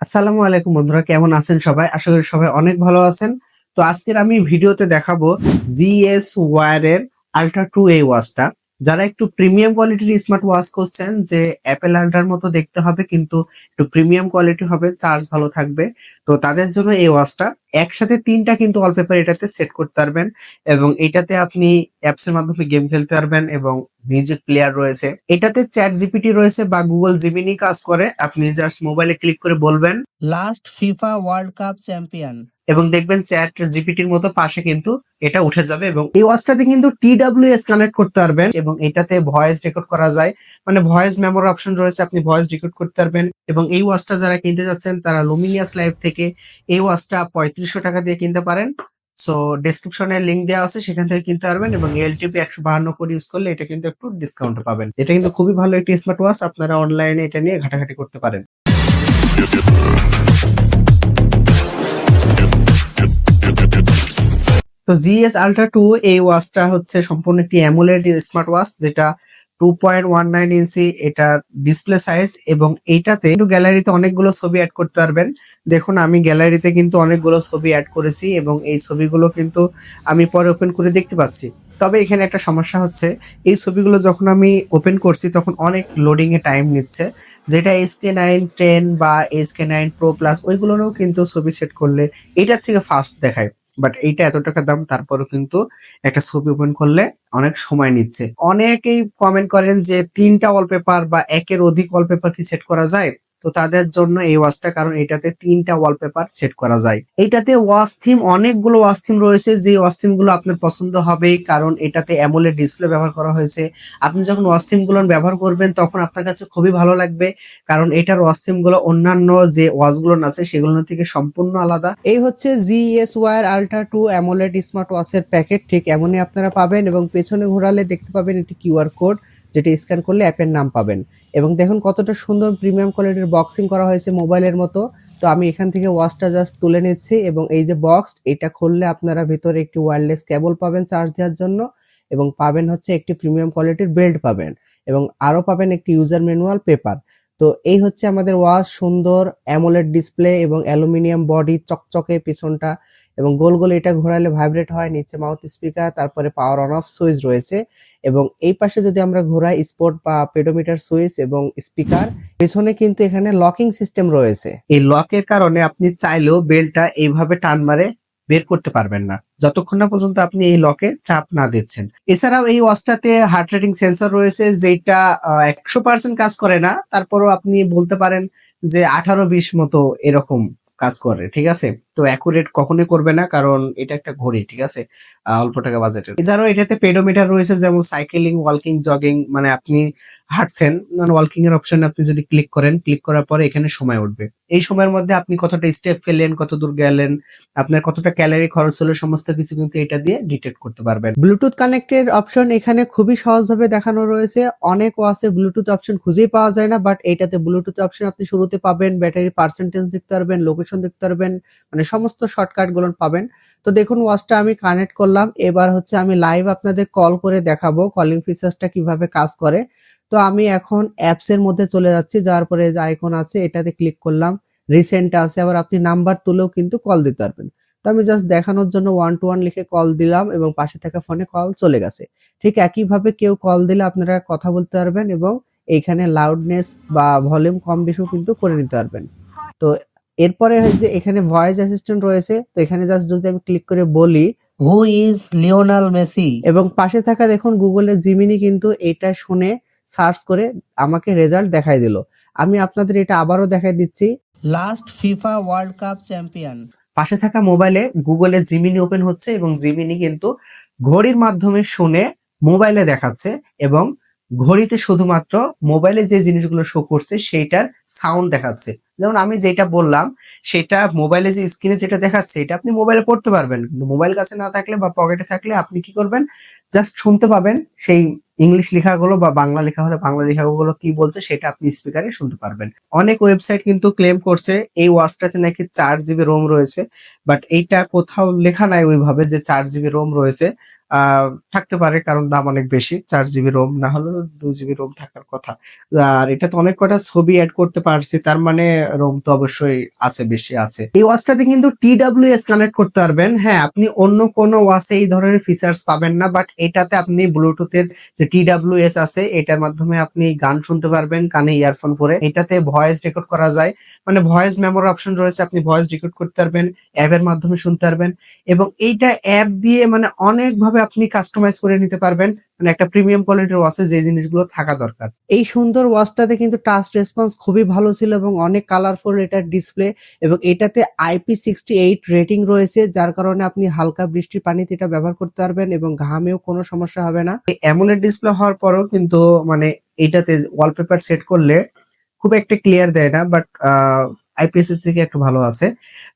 আসসালামু আলাইকুম বন্ধুরা, কেমন আছেন সবাই? আশা করি সবাই অনেক ভালো আছেন। তো আজকের আমি ভিডিওতে দেখাবো জিএস ওয়ারের আলট্রা টু এই ওয়াচটা যারা একটু প্রিমিয়াম কোয়ালিটির স্মার্ট ওয়াচ করছেন, যে অ্যাপেল আলট্রার মতো দেখতে হবে, কিন্তু একটু প্রিমিয়াম কোয়ালিটি হবে চার্জ ভালো থাকবে। তো তাদের জন্য এই ওয়াচটা একসাথে তিনটা কিন্তু ওয়ালপেপার এটাতে সেট করতে পারবেন এবং এটাতে আপনি অ্যাপস এর মাধ্যমে গেম খেলতে পারবেন এবং মিউজিক প্লেয়ার রয়েছে। এটাতে চ্যাট জিপিটি রয়েছে বা গুগল জিমিনি কাজ করে। আপনি জাস্ট মোবাইলে ক্লিক করে বলবেন last FIFA world cup champion এবং দেখবেন চ্যাট জিপিটির মতো পাশে কিন্তু এটা উঠে যাবে এবং এই ওয়াচটাতে কিন্তু টিডাব্লিউএস কানেক্ট করতে পারবেন এবং এটাতে ভয়েস রেকর্ড করা যায়। মানে ভয়েস মেমোর অপশন রয়েছে, আপনি ভয়েস রেকর্ড করতে পারবেন এবং এই ওয়াচটা যারা কিনতে যাচ্ছেন, তারা লুমিনিয়াস লাইভ থেকে এই ওয়াচটা পঁয়ত্রিশশো টাকা দিয়ে কিনতে পারেন। সো ডেসক্রিপশনে লিংক দেওয়া আছে, সেখান থেকে কিনতে পারবেন এবং এলটিপি একশো বাহান্ন কোড ইউজ করলে এটা কিন্তু একটু ডিসকাউন্ট পাবেন। এটা কিন্তু খুবই ভালো একটি স্মার্ট ওয়াচ আপনারা অনলাইনে এটা নিয়ে ঘাটাঘাটি করতে পারেন। তো জিএস আলট্রা টু এই ওয়াচটা হচ্ছে সম্পূর্ণ একটি অ্যামুলেট স্মার্ট ওয়াচ যেটা two point one nine inch এটা ডিসপ্লে সাইজ এবং এইটাতে কিন্তু গ্যালারিতে অনেকগুলো ছবি অ্যাড করতে পারবেন। দেখুন, আমি গ্যালারিতে কিন্তু অনেকগুলো ছবি অ্যাড করেছি এবং এই ছবিগুলো কিন্তু আমি পরে ওপেন করে দেখতে পাচ্ছি। তবে এখানে একটা সমস্যা হচ্ছে, এই ছবিগুলো যখন আমি ওপেন করছি, তখন অনেক লোডিং এ টাইম নিচ্ছে, যেটা এসকে নাইন টেন বা এসকে নাইন প্রো প্লাস ওইগুলোরও কিন্তু ছবি সেট করলে এটার থেকে ফাস্ট দেখায়। বাট এইটা এত টাকা দাম, তারপরও কিন্তু একটা ছবি ওপেন করলে অনেক সময় নিচ্ছে। অনেকেই কমেন্ট করেন যে তিনটা ওয়ালপেপার বা একের অধিক ওয়ালপেপার কি সেট করা যায়? তো তাদের জন্য এই ওয়াচটা, কারণ এটাতে তিনটা ওয়ালপেপার সেট করা যায়। এটাতে ওয়াচ থিম অনেকগুলো ওয়াচ থিম রয়েছে, যে ওয়াচ থিমগুলো আপনার পছন্দ হবে, কারণ এটাতে অ্যামোলেড ডিসপ্লে ব্যবহার করা হয়েছে। আপনি যখন ওয়াচ থিমগুলো ব্যবহার করবেন, তখন আপনার কাছে খুবই ভালো লাগবে, কারণ এটার ওয়াচ থিমগুলো অন্যান্য যে ওয়াচগুলো আছে, সেগুলো থেকে সম্পূর্ণ আলাদা। এই হচ্ছে GS war ultra two amoled smart ওয়াচের packet ঠিক এমনই আপনারা পাবেন এবং পেছনে ঘোরালে দেখতে পাবেন একটি কিউআর কোড যেটা স্ক্যান করলে অ্যাপের নাম পাবেন। এবং দেখুন কতটা সুন্দর প্রিমিয়াম কোয়ালিটির বক্সিং করা হয়েছে মোবাইলের মতো। তো আমি এখান থেকে ওয়াচটা জাস্ট তুলে নিচ্ছি এবং এই যে বক্স এটা খুললে আপনারা ভিতরে একটি ওয়্যারলেস কেবল পাবেন চার্জ দেওয়ার জন্য এবং পাবেন হচ্ছে একটি প্রিমিয়াম কোয়ালিটির বেল্ট পাবেন এবং আরও পাবেন একটি ইউজার ম্যানুয়াল পেপার তো এই হচ্ছে আমাদের ওয়াচ সুন্দর অ্যামোলেড ডিসপ্লে এবং অ্যালুমিনিয়াম বডি চকচকে পিছনটা। এবং গোল গোল এটা ঘোরালে ভাইব্রেট হয়, নিচে মাউথ স্পিকার, তারপরে পাওয়ার অন অফ সুইচ রয়েছে এবং এই পাশে যদি আমরা ঘোরাই স্পোর্ট বা পেডোমিটার সুইচ এবং স্পিকার পেছনে কিন্তু এখানে লকিং সিস্টেম রয়েছে। এই লকের কারণে আপনি চাইলেও বেলটা এইভাবে টান মারে বের করতে পারবেন না। যতক্ষণ না পর্যন্ত আপনি এই লকে চাপ না দিচ্ছেন। এছাড়াও এই ওয়াচটাতে হার্ট রেটিং সেন্সর রয়েছে যেটা একশো পার্সেন্ট কাজ করে না, তারপরও আপনি বলতে পারেন যে আঠারো বিশ মতো এরকম। কাজ করে, ঠিক আছে? তো অ্যাকুরেট কখনোই করবে না, কারণ এটা একটা ঘড়ি, ঠিক আছে? অল্প টাকা বাজেটের। এছাড়াও এটাতে পেডোমিটার রয়েছে, যেমন সাইকেলিং ওয়াকিং জগিং মানে আপনি হাঁটছেন মানে ওয়াকিং এর অপশন আপনি যদি ক্লিক করেন ক্লিক করার পরে এখানে সময় উঠবে। এই সময়ের মধ্যে আপনি কতটা স্টেপ ফেললেন কত দূর গেলেন, আপনার কতটা ক্যালোরি খরচ হলো, সমস্ত কিছু কিন্তু এটা দিয়ে ডিটেক্ট করতে পারবেন। ব্লুটুথ কানেক্টেড অপশন এখানে খুবই সহজভাবে দেখানো রয়েছে। অনেক ওয়াসে ব্লুটুথ অপশন খুঁজেই পাওয়া যায় না বাট এটাতে ব্লুটুথ অপশন আপনি শুরুতে পাবেন ব্যাটারি পার্সেন্টেজ দেখতে পারবেন লোকেশন দেখতে পারবেন মানে সমস্ত শর্টকাটগুলো পাবেন। তো দেখুন ওয়াচটা আমি কানেক্ট করলাম। এবার হচ্ছে আমি লাইভ আপনাদের কল করে দেখাবো কলিং ফিচার্সটা কীভাবে কাজ করে। তো আমি এখন অ্যাপস এর মধ্যে চলে যাচ্ছি যাওয়ার পরে যে আইকন আছে এটাতে ক্লিক করলাম রিসেন্ট আছে আবার আপনি নাম্বার তুলেও কিন্তু কল দিতে পারবেন। তো আমি জাস্ট দেখানোর জন্য ওয়ান টু ওয়ান লিখে কল দিলাম এবং পাশে থাকা ফোনে কল চলে গেছে। ঠিক একইভাবে কেউ কল দিলে আপনারা কথা বলতে পারবেন এবং এইখানে লাউডনেস বা ভলিউম কম বেশিও কিন্তু করে নিতে পারবেন। তো এরপরে হয় যে এখানে ভয়েস অ্যাসিস্ট্যান্ট রয়েছে তো এখানে জাস্ট যদি আমি ক্লিক করে বলি হু ইজ লিওনাল মেসি এবং পাশে থাকা দেখুন গুগলের জিমিনি কিন্তু এটা শুনে সার্চ করে আমাকে রেজাল্ট দেখাই দিল। আমি আপনাদের এটা আবারও দেখাই দিচ্ছি। Last FIFA world cup champion পাশে থাকা মোবাইলে গুগলে জিমিনি ওপেন হচ্ছে এবং জিমিনি কিন্তু ঘড়ির মাধ্যমে শুনে মোবাইলে দেখাচ্ছে এবং ঘড়িতে শুধুমাত্র মোবাইলে যে জিনিসগুলো শো করছে সেইটার সাউন্ড দেখাচ্ছে। যেমন আমি যেটা বললাম সেটা মোবাইলে যে স্ক্রিনে যেটা দেখাচ্ছে এটা আপনি মোবাইলে পড়তে পারবেন। কিন্তু মোবাইল কাছে না থাকলে বা পকেটে থাকলে আপনি কি করবেন? জাস্ট শুনতে পাবেন সেই ইংলিশ লেখাগুলো বা বাংলা লেখা হলে বাংলা লেখাগুলো কি বলছে সেটা আপনি স্পিকারে শুনতে পারবেন। অনেক ওয়েবসাইট কিন্তু ক্লেম করছে এই ওয়াচটাতে নাকি চার জিবি রোম রয়েছে বাট এইটা কোথাও লেখা নাই ওইভাবে যে চার জিবি রোম রয়েছে। থাকতে পারে, কারণ দাম অনেক বেশি, চার জিবি রোম না হলেও দু জিবি রোম থাকার কথা। আর এটা তো অনেক কটা ছবি অ্যাড করতে পারছি, তার মানে রোম তো অবশ্যই আছে, বেশি আছে। এই ওয়াচটাতে কিন্তু টি টিডাব্লিউএস কানেক্ট করতে পারবেন। হ্যাঁ আপনি অন্য কোনো ওয়াচে এই ধরনের ফিচার্স পাবেন না বাট এটাতে আপনি ব্লুটুথের যে টি টিডাব্লিউএস আছে, এটার মাধ্যমে আপনি গান শুনতে পারবেন, কানে ইয়ারফোন পরে। এটাতে ভয়েস রেকর্ড করা যায়। মানে ভয়েস মেমোর অপশন রয়েছে, আপনি ভয়েস রেকর্ড করতে পারবেন অ্যাপের মাধ্যমে শুনতে পারবেন। এবং এইটা অ্যাপ দিয়ে মানে অনেকভাবে আপনি কাস্টমাইজ করে নিতে পারবেন। মানে একটা প্রিমিয়াম কোয়ালিটির ওয়াচে যে জিনিসগুলো থাকা দরকার। এই সুন্দর ওয়াচটাতে কিন্তু টাচ রেসপন্স খুবই ভালো ছিল এবং অনেক কালারফুল এটার ডিসপ্লে এবং এটাতে আইপি সিক্সটি এইট রেটিং রয়েছে যার কারণে আপনি হালকা বৃষ্টির পানিতে এটা ব্যবহার করতে পারবেন এবং ঘামেও কোনো সমস্যা হবে না। অ্যামোলেড ডিসপ্লে হওয়ার পরও কিন্তু মানে এটাতে ওয়ালপেপার সেট করলে খুব একটা ক্লিয়ার দেয় না বাট আইপিএস থেকে একটু ভালো আছে।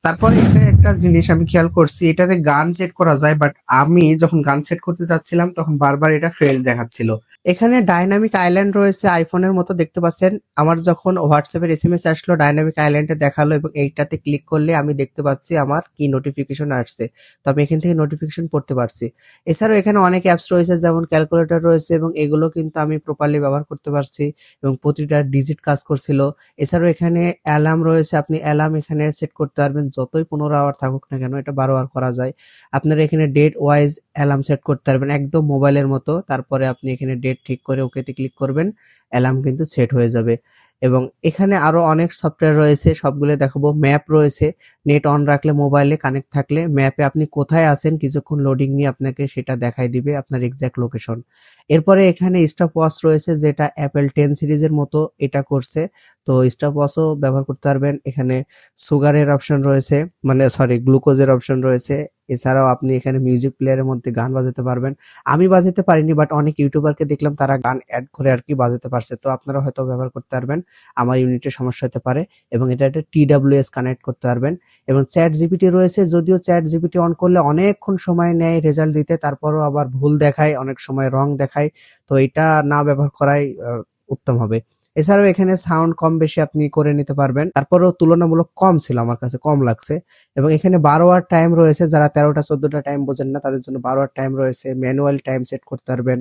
তারপরে এটা একটা জিনিস আমি খেয়াল করছি, এটাতে গান সেট করা যায় বাট আমি যখন গান সেট করতে চাচ্ছিলাম তখন বারবার এটা ফেল দেখাচ্ছিল। এখানে ডাইনামিক আইল্যান্ড রয়েছে আইফোনের মতো দেখতে পাচ্ছেন। আমার যখন হোয়াটসঅ্যাপের এসএমএস আসলো ডাইনামিক আইল্যান্ডে দেখাল এবং এইটাতে ক্লিক করলে আমি দেখতে পাচ্ছি আমার কি নোটিফিকেশন আসছে। তো আমি এখান থেকে নোটিফিকেশন পড়তে পারছি। এছাড়াও এখানে অনেক অ্যাপস রয়েছে, যেমন ক্যালকুলেটর রয়েছে এবং এগুলো কিন্তু আমি প্রপারলি ব্যবহার করতে পারছি এবং প্রতিটা ডিজিট কাজ করছিল। এছাড়াও এখানে অ্যালার্ম রয়েছে আপনি অ্যালার্ম এখানে সেট করতে পারবেন, যতই পনেরো আওয়ার থাকুক না কেন, এটা বারো আওয়ার করা যায়। আপনারা এখানে ডেট ওয়াইজ অ্যালার্ম সেট করতে পারবেন, একদম মোবাইলের মতো। তারপরে আপনি এখানে ডেট ঠিক করে ওকেতে ক্লিক করবেন অ্যালার্ম কিন্তু সেট হয়ে যাবে। এবং এখানে আরও অনেক সফটওয়্যার রয়েছে, সবগুলো দেখাবো। ম্যাপ রয়েছে নেট অন রাখলে, মোবাইলে কানেক্ট থাকলে, ম্যাপে আপনি কোথায় আছেন, কিছুক্ষণ লোডিং নিয়ে আপনাকে সেটা দেখাই দিবে আপনার এক্সাক্ট লোকেশন এরপরে এখানে স্টপ ওয়াচ রয়েছে, যেটা অ্যাপেল টেন সিরিজের মতো এটা করছে। তো স্টপ ওয়াচও ব্যবহার করতে পারবেন। এখানে সুগারের অপশন রয়েছে মানে সরি গ্লুকোজের অপশন রয়েছে। এছাড়াও আপনি এখানে মিউজিক প্লেয়ারের মধ্যে গান বাজাতে পারবেন। আমি বাজাতে পারিনি বাট অনেক ইউটিউবারকে দেখলাম, তারা গান অ্যাড করে আর কি বাজাতে পারছে। তো আপনারা হয়তো ব্যবহার করতে পারবেন, আমার ইউনিটের সমস্যা হতে পারে। এবং এটা একটা টিডাব্লিউএস কানেক্ট করতে পারবেন। এবং চ্যাট জিপিটি রয়েছে, যদিও চ্যাট জিপিটি অন করলে অনেকক্ষণ সময় নেয় রেজাল্ট দিতে, তারপরও আবার ভুল দেখায়, অনেক সময় রং দেখায়, তো এটা না ব্যবহার করাই উত্তম হবে। এছাড়াও এখানে সাউন্ড কম বেশি আপনি করে নিতে পারবেন। তারপরেও তুলনামূলক কম ছিল আমার কাছে, কম লাগছে। এবং এখানে বারো টাইম রয়েছে, যারা তেরোটা, চোদ্দটা টাইম বোঝেন না, তাদের জন্য বারো টাইম রয়েছে ম্যানুয়াল টাইম সেট করতে পারবেন।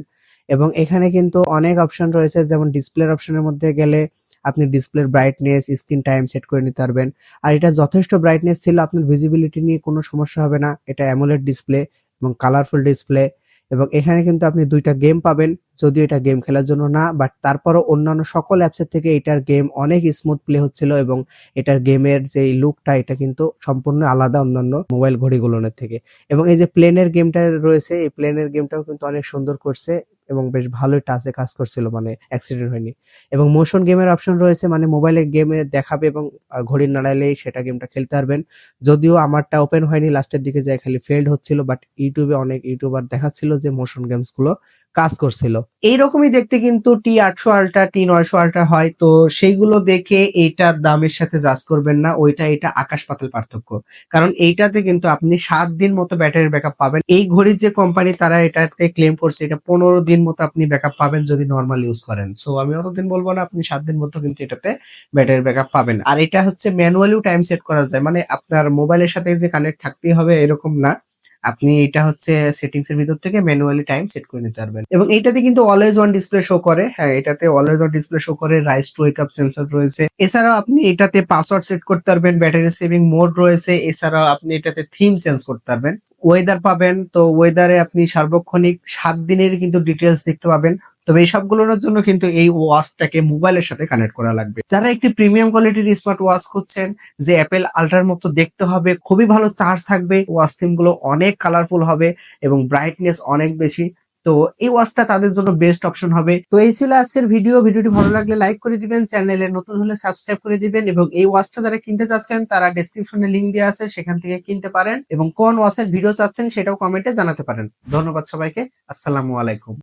এবং এখানে কিন্তু অনেক অপশন রয়েছে, যেমন ডিসপ্লের অপশনের মধ্যে গেলে আপনি ডিসপ্লের ব্রাইটনেস স্ক্রিন টাইম সেট করে নিতে পারবেন। আর এটা যথেষ্ট ব্রাইটনেস ছিল, আপনার ভিজিবিলিটি নিয়ে কোনো সমস্যা হবে না। এটা অ্যামোলেড ডিসপ্লে এবং কালারফুল ডিসপ্লে এবং এখানে কিন্তু আপনি দুইটা গেম পাবেন। যদিও এটা গেম খেলার জন্য না বাট তারপরও অন্যান্য সকল অ্যাপসের থেকে এটার গেম অনেক স্মুথ প্লে হচ্ছিল এবং এটার গেমের যে লুকটা এটা কিন্তু সম্পূর্ণ আলাদা অন্যান্য মোবাইল ঘড়িগুলোনের থেকে। এবং এই যে প্লেনের গেমটা রয়েছে, এই প্লেনের গেমটাও কিন্তু অনেক সুন্দর করছে। এবং বেশ ভালোই টাচে কাজ করছিল মানে অ্যাক্সিডেন্ট হয়নি। এবং মোশন গেমের অপশন রয়েছে মানে মোবাইলে গেমে দেখাবে এবং ঘড়ির নাড়াইলেই সেটা গেমটা খেলতে পারবেন। যদিও আমারটা ওপেন হয়নি লাস্টের দিকে যায় খালি ফেল্ড হচ্ছিল বাট ইউটিউবে অনেক ইউটিউবার দেখাচ্ছিল যে মোশন গেমসগুলো কাজ করছিল। এইরকমই দেখতে কিন্তু টি আটশো আলট্রা টি নয়শো আলট্রা হয়, তো সেইগুলো দেখে এইটার দামের সাথে জাজ করবেন না, ওইটা এটা আকাশ পাতাল পার্থক্য। কারণ এইটাতে কিন্তু আপনি সাত দিন মতো ব্যাটারি ব্যাকআপ পাবেন। এই ঘড়ির যে কোম্পানি তারা এটাতে ক্লেম করছে, এটা পনেরো দিন মতো আপনি ব্যাকআপ পাবেন যদি নর্মাল ইউজ করেন। সো আমি অতদিন বলব না, আপনি সাত দিন মতো কিন্তু এটাতে ব্যাটারি ব্যাকআপ পাবেন। আর এটা হচ্ছে ম্যানুয়ালিও টাইম সেট করা যায় মানে আপনার মোবাইলের সাথে যে কানেক্ট থাকতেই হবে, এরকম না। আপনি এটা হচ্ছে সেটিংস এর ভিতর থেকে ম্যানুয়ালি টাইম সেট করে নিতে পারবেন। এবং এইটাতে কিন্তু অলওয়েজ অন ডিসপ্লে শো করে। হ্যাঁ এটাতে অলওয়েজ অন ডিসপ্লে শো করে। Raise to wake up sensor রয়েছে। এছাড়াও আপনি এটাতে পাসওয়ার্ড সেট করতে পারবেন। ব্যাটারি সেভিং মোড রয়েছে। এছাড়াও আপনি এটাতে থিম চেঞ্জ করতে পারবেন। ওয়েদার পাবেন। তো ওয়েদারে আপনি সার্বক্ষণিক সাত দিনের কিন্তু ডিটেলস দেখতে পাবেন। তবে এই সবগুলোর জন্য কিন্তু এই ওয়াচটাকে মোবাইলের সাথে কানেক্ট করা লাগবে। যারা একটি প্রিমিয়াম কোয়ালিটির স্মার্ট ওয়াচ করছেন যে অ্যাপেল আল্ট্রার মতো দেখতে হবে, খুবই ভালো চার্জ থাকবে, ওয়াচ থিমগুলো অনেক কালারফুল হবে এবং ব্রাইটনেস অনেক বেশি। তো এই ওয়াচটা তাদের জন্য বেস্ট অপশন হবে। তো এই ছিল আজকের ভিডিও ভিডিওটি ভালো লাগলে লাইক করে দিবেন। চ্যানেলে নতুন হলে সাবস্ক্রাইব করে দিবেন এবং এই ওয়াচটা যারা কিনতে চাচ্ছেন, তারা ডেসক্রিপশনে লিঙ্ক দেওয়া আছে, সেখান থেকে কিনতে পারেন এবং কোন ওয়াচের ভিডিও চাচ্ছেন, সেটাও কমেন্টে জানাতে পারেন। ধন্যবাদ সবাইকে। আসসালামু আলাইকুম।